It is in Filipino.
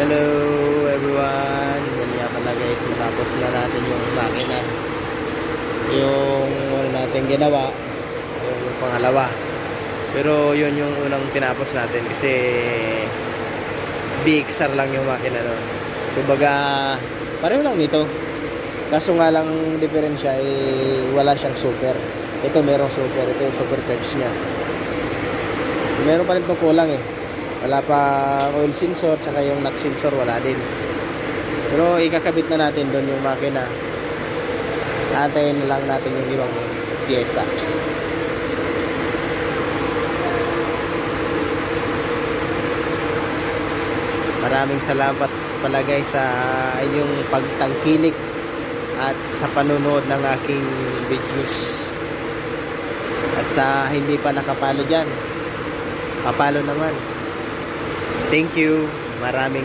Hello everyone. Yan nga pala guys, natapos na natin yung makina. Yung natin ginawa, yung pangalawa. Pero yun yung unang tinapos natin kasi BXR lang yung makina nun. Kumbaga, pareho lang nito. Kaso nga lang diferensya eh, wala siyang super. Ito merong super, ito yung super charge niya. Meron pa rin itong kulang eh. Wala pa oil sensor, tsaka yung knock sensor wala din. Pero ikakabit na natin doon yung makina. Antayin na lang natin yung ibang pyesa. Maraming salamat pala guys sa inyong pagtangkilik at sa panonood ng aking videos. At sa hindi pa nakapalo dyan, papalo naman. Thank you. Maraming